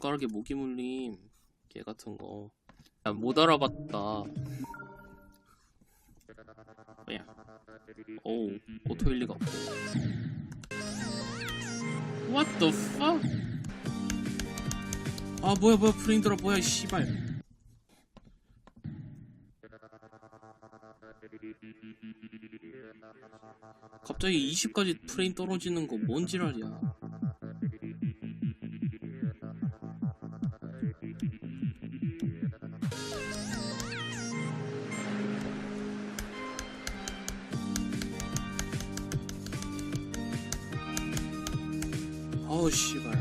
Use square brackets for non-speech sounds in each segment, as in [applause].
손가락에 모기 물림 개 같은 거. 야, 못 알아봤다. 뭐야? 오우 오토 일 리가 없고. What the fuck? 아 뭐야 뭐야 프레임들아 뭐야 이 씨발. 갑자기 20까지 프레임 떨어지는 거 뭔 지랄이야. 어우 씨발.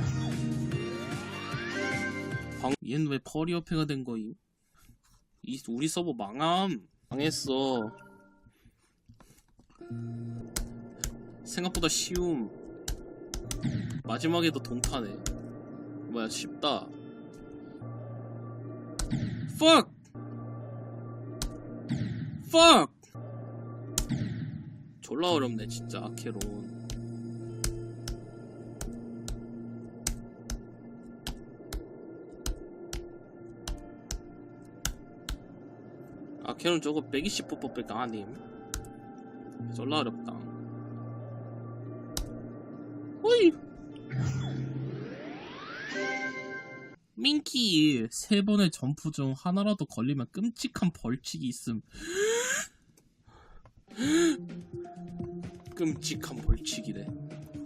방... 얘는 왜 퍼리어페가 된 거임? 이 우리 서버 망함. 망했어. 생각보다 쉬움. 마지막에도 동타네. 뭐야 쉽다. fuck! fuck! 졸라 어렵네 진짜. 아케론 걔는 저거 120%밖에 아님? 졸라 어렵다. 호이! 민키 세 번의 점프 중 하나라도 걸리면 끔찍한 벌칙이 있음. 끔찍한 벌칙이래.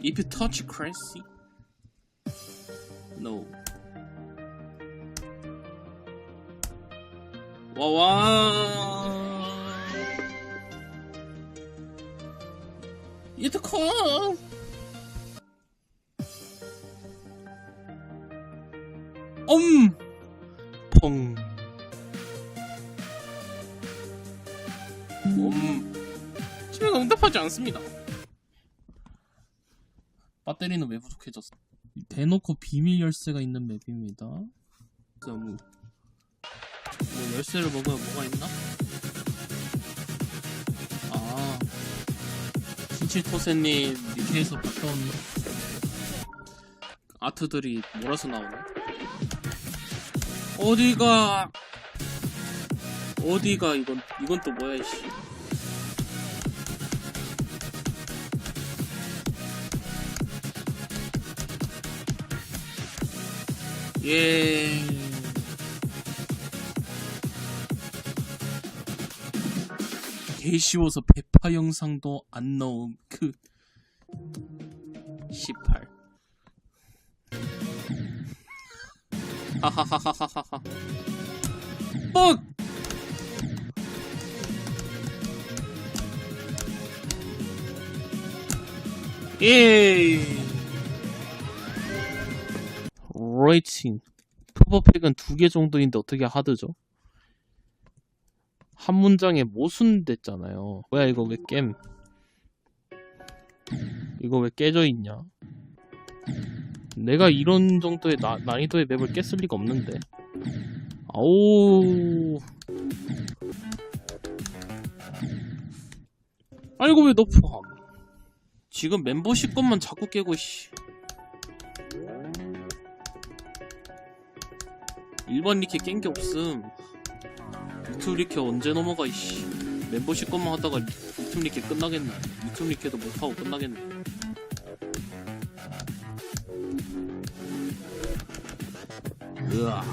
If you touch Crazy No 와와 It come 엄 펑. 엄. 집에가 응답하지 않습니다. 배터리는 왜 부족해졌어? 대놓고 비밀 열쇠가 있는 맵입니다. 그럼 뭐 열쇠를 먹으면 뭐가 있나? 아, 신칠토세님 밑에서 봤던 아트들이 몰아서 나오네. 어디가? 어디가 이건 이건 또 뭐야 이씨. 예 개쉬워서 배파 영상도 안 넣음 그 18 하하하하하하 뻑! 예. 레이팅. 투버팩은 두 개 정도인데 어떻게 하드죠? 한 문장에 모순됐잖아요. 뭐야 이거 왜 겜? 이거 왜 깨져 있냐? 내가 이런 정도의 나, 난이도의 맵을 깼을 리가 없는데. 아우. 아이고 왜 너프 지금 멤버십 것만 자꾸 깨고 씨. 1번 리케 깬게 없음. 유튜브 리케 언제 넘어가 이씨. 멤버십 것만 하다가 유튜브 리케 끝나겠네. 유튜브 리케도 못하고 끝나겠네. 으아.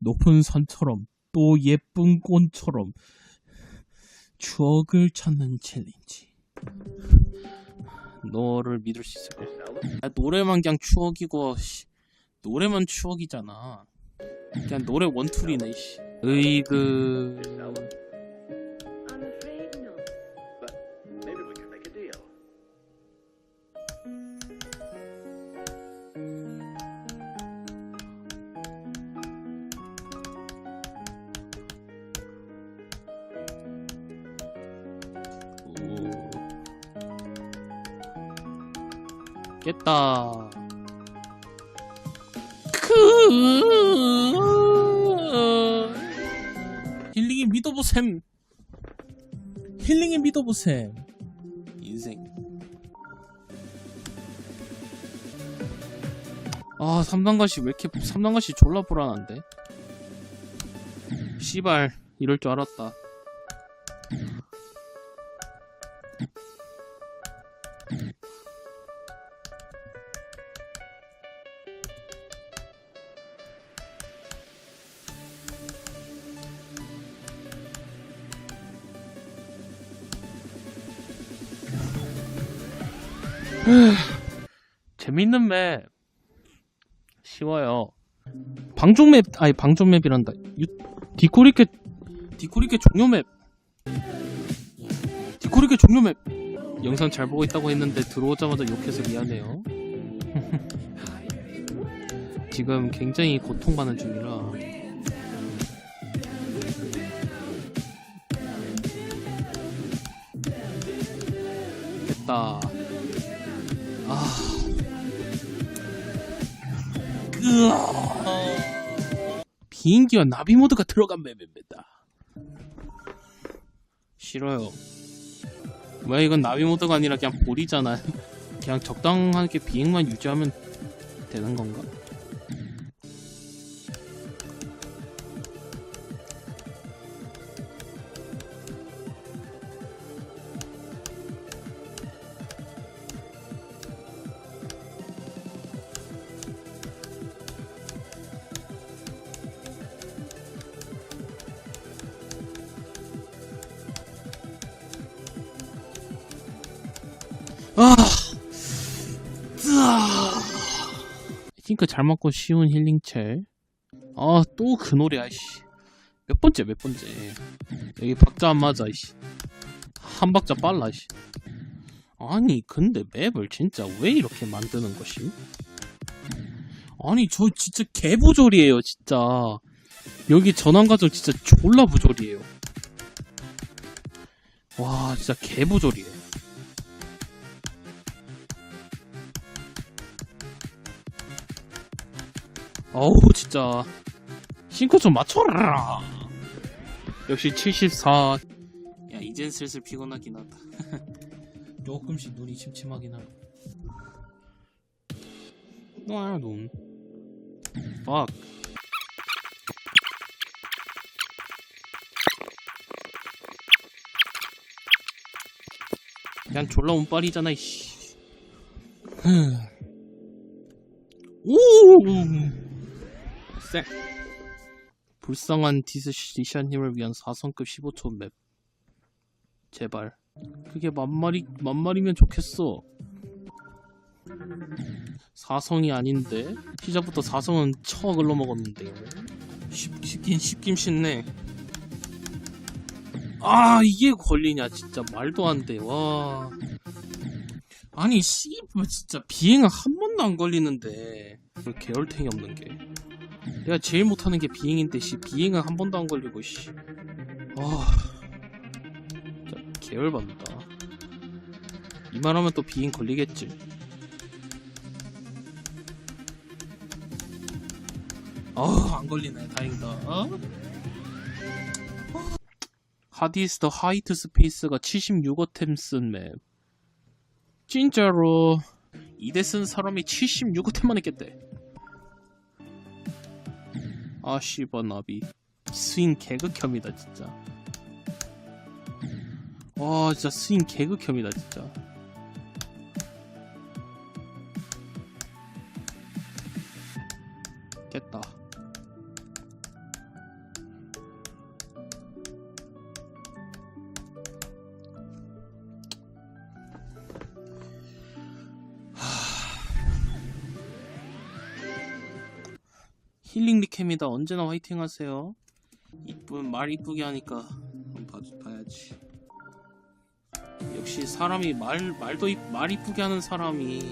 높은 산처럼 또 예쁜 꽃처럼 추억을 찾는 챌린지. 너를 믿을 수 있을까? 아, 노래만 그냥 추억이고 씨, 노래만 추억이잖아. 그냥 노래 원툴이네. 씨. 으이그. 깼다. 크. 믿어보셈. 힐링의 믿어보셈. 인생. 아 3단가시 왜 이렇게 3단가시 졸라 불안한데 씨발 이럴 줄 알았다 재밌는 맵 쉬워요. 방종 맵 아니 방종 맵이란다. 유, 디코리케 디코리케 종료 맵. 디코리케 종료 맵. 영상 잘 보고 있다고 했는데 들어오자마자 욕해서 미안해요. [laughs] 지금 굉장히 고통받는 중이라. 됐다. 아 으아. 비행기와 나비 모드가 들어간 맵입니다. 싫어요. 왜 이건 나비 모드가 아니라 그냥 볼이잖아. 그냥 적당하게 비행만 유지하면 되는 건가? 핑크 잘 맞고 쉬운 힐링첼. 아, 또 그 노래야, 씨. 몇 번째, 몇 번째. 여기 박자 안 맞아, 씨. 한 박자 빨라, 씨. 아니, 근데 맵을 진짜 왜 이렇게 만드는 것이? 아니, 저 진짜 개부조리에요, 진짜. 여기 전환 과정 진짜 졸라 부조리에요. 와, 진짜 개부조리해. 어우 진짜. 싱크 좀 맞춰라. 역시 74야 이젠 슬슬 피곤하긴 하다. [laughs] 조금씩 눈이 침침하긴 하네 너야 눈. fuck 그냥 졸라 운빨이잖아 이씨. 오 쎄. 불쌍한 디스시션님을 위한 4성급 15초 맵. 제발. 그게 만말이, 만말이면 좋겠어. 4성이 아닌데? 시작부터 4성은 처 글러먹었는데. 쉽, 쉽긴, 쉽긴 쉽네. 아, 이게 걸리냐, 진짜. 말도 안 돼, 와. 아니, 씨, 진짜 비행은 한 번도 안 걸리는데. 왜 개열탱이 없는 게. 내가 제일 못하는 게 비행인데 씨 비행은 한 번도 안 걸리고 씨. 아, 진짜 계열받는다. 이 말하면 또 비행 걸리겠지. 아, 안 걸리네. 다행이다. 어? 하디스트 하이트 스페이스가 76어템 쓴 맵. 진짜로 이대 쓴 사람이 76어템만 했겠대. 아 씨발 나비. 스윙 개극혐이다 진짜. 와 진짜 스윙 개극혐이다 진짜 힐링 리캠이다. 언제나 화이팅 하세요. 이쁜 말 이쁘게 하니까 봐, 봐야지. 역시 사람이 말 말도 이, 말 이쁘게 하는 사람이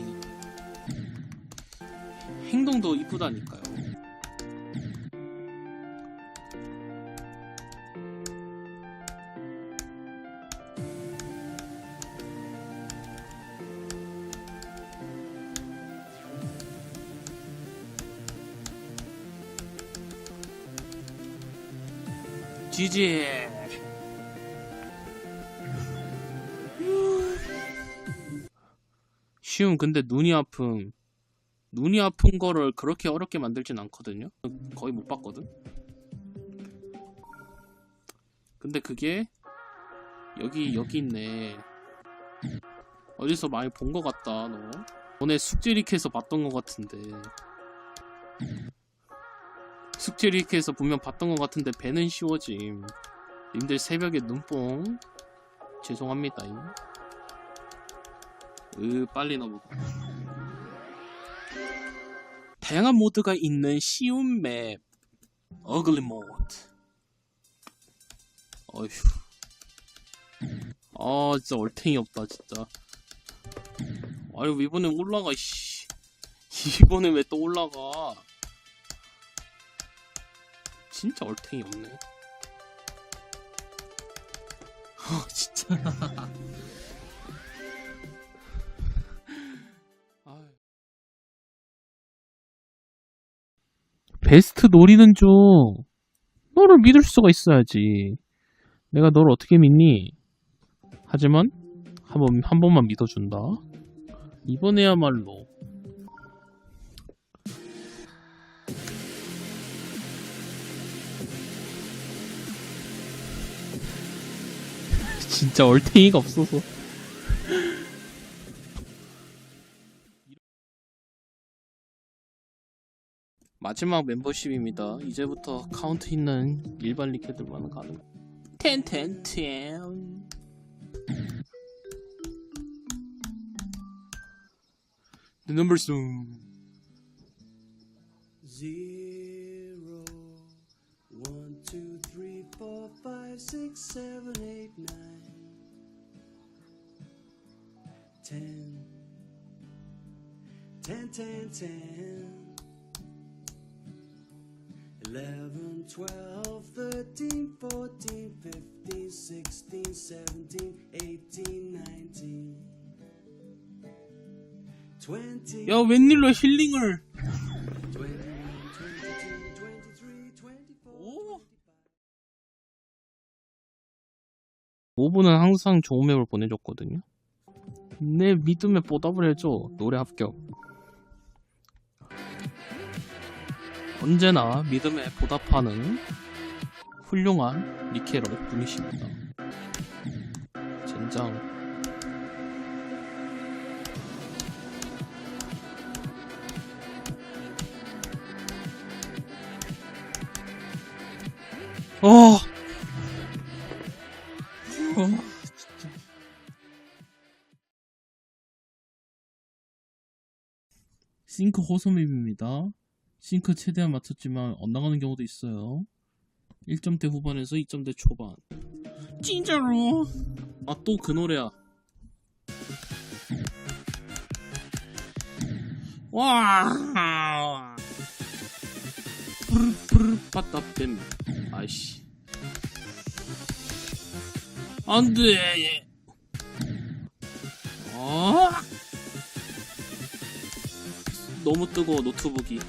행동도 이쁘다니까요 지지 쉬움 근데 눈이 아픔 눈이 아픈 거를 그렇게 어렵게 만들진 않거든요. 거의 못 봤거든. 근데 그게 여기 여기 있네. 어디서 많이 본 것 같다 너. 전에 숙제리케에서 봤던 것 같은데. 숙제리케에서 분명 봤던 것 같은데 배는 쉬워짐. 님들 새벽에 눈뽕. 죄송합니다. 으 빨리 넘어가. 다양한 모드가 있는 쉬운 맵. 어글리 모드 어휴. 아 진짜 얼탱이 없다 진짜. 아유 이번에 올라가 씨. [laughs] 이번에 왜 또 올라가 진짜 얼탱이 없네 아 진짜. [laughs] 베스트 노리는 중 너를 믿을 수가 있어야지. 내가 너를 어떻게 믿니? 하지만 한 번 한 번만 믿어준다. 이번에야말로 진짜 얼탱이가 없어서. 마지막 멤버십입니다. 이제부터 카운트 있는 일반 리케들만 가는. 텐텐텐. The number soon. Zero, one, two, three, four, five, six, seven, eight, nine, ten, ten, ten, ten. Eleven, twelve, thirteen, fourteen, fifteen, sixteen, seventeen, eighteen, nineteen, twenty. 야 웬일로 힐링을? 21, 22, 23, 24, 오. 25. 5분은 항상 좋은 맵을 보내줬거든요. 내 믿음에 보답을 해줘. 노래 합격. 언제나 믿음에 보답하는 훌륭한 리케러 분이십니다. 젠장. 어. 싱크 호소맵입니다. 싱크 최대한 맞췄지만 엇나가는 경우도 있어요. 1점대 후반에서 2점대 초반. 진짜로? 아 또 그 노래야. 와. 푸르푸르 빠따뱀. 아이씨. 안돼. 어? 너무 뜨거워 노트북이.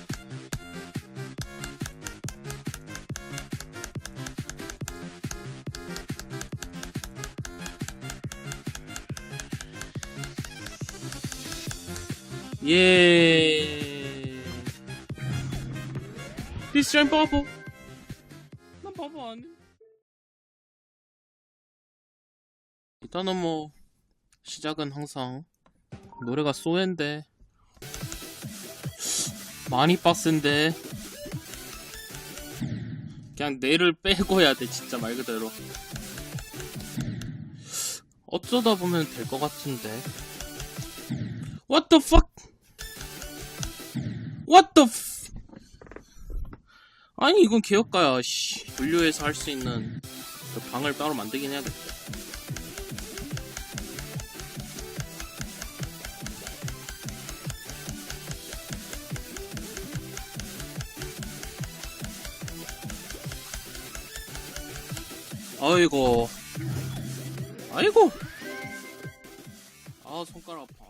예. 디스트라인 바보. 난 바보 아니. 일단은 뭐 시작은 항상 노래가 쏘엔데 많이 빡센데 그냥 뇌를 빼고 해야 돼 진짜 말 그대로. 어쩌다 보면 될 것 같은데. What the fuck? What the f... 아니 이건 개혁가야 씨. 분류해서 할 수 있는 그 방을 따로 만들긴 해야겠다 아이고. 아이고. 아 손가락 아파.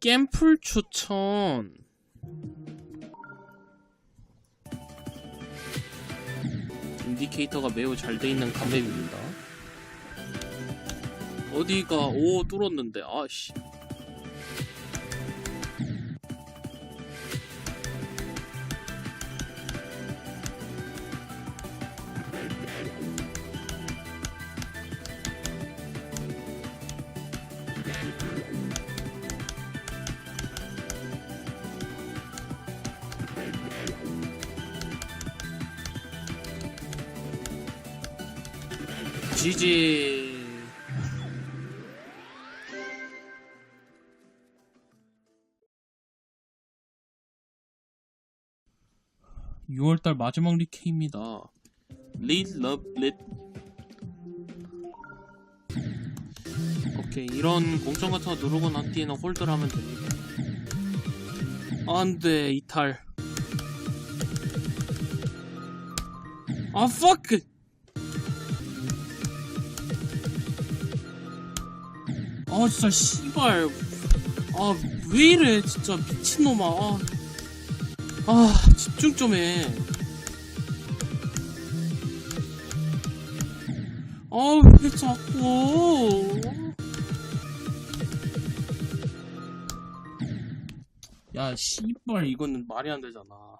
겜풀 추천. 인디케이터가 매우 잘 돼 있는 감맵입니다. 어디가? 오 뚫었는데. 아씨 지지 6월달 마지막 리케입니다. Lead Love Lit 오케이 이런 공정 같은 거 누르고 난 뒤에는 홀드를 하면 됩니다. 안돼 이탈. 아 fuck. 아 진짜 씨발. 아 왜 이래 진짜 미친놈아. 아, 아 집중 좀 해. 아왜 자꾸. 야 씨발 이거는 말이 안 되잖아. 아,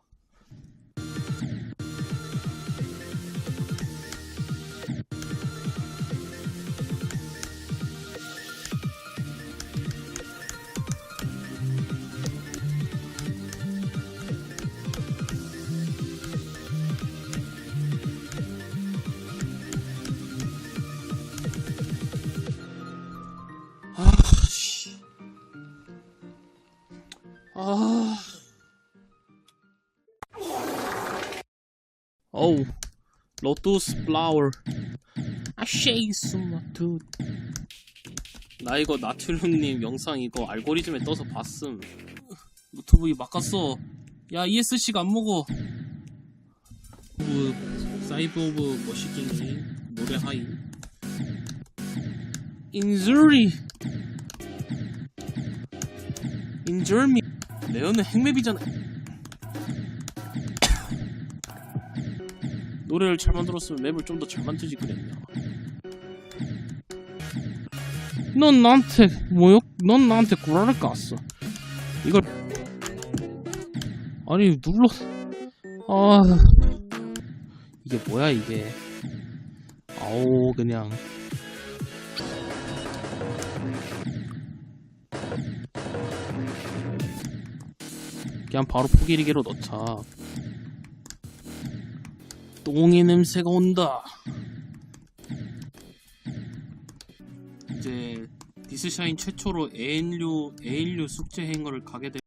로투스 플라워. 아, 쉐이스 마투. 나 이거 나트륨님 영상 이거 알고리즘에 떠서 봤음. 노트북이 막았어. 야, ESC가 안 먹어. 그, 사이버 오브 머시기니 노래 하이. 인주리. 인절미 레어는 핵맵이잖아 노래를 잘 만들었으면 맵을 좀 더 잘 만들지 그랬냐 넌 나한테 뭐요? 넌 나한테 구라를 깠어. 이걸 아니 눌러. 아. 이게 뭐야 이게. 아오 그냥. 그냥 바로 포기리개로 넣자. 똥의 냄새가 온다. 이제 디스샤인 최초로 AN류 AN류 숙제 행거를 가게 될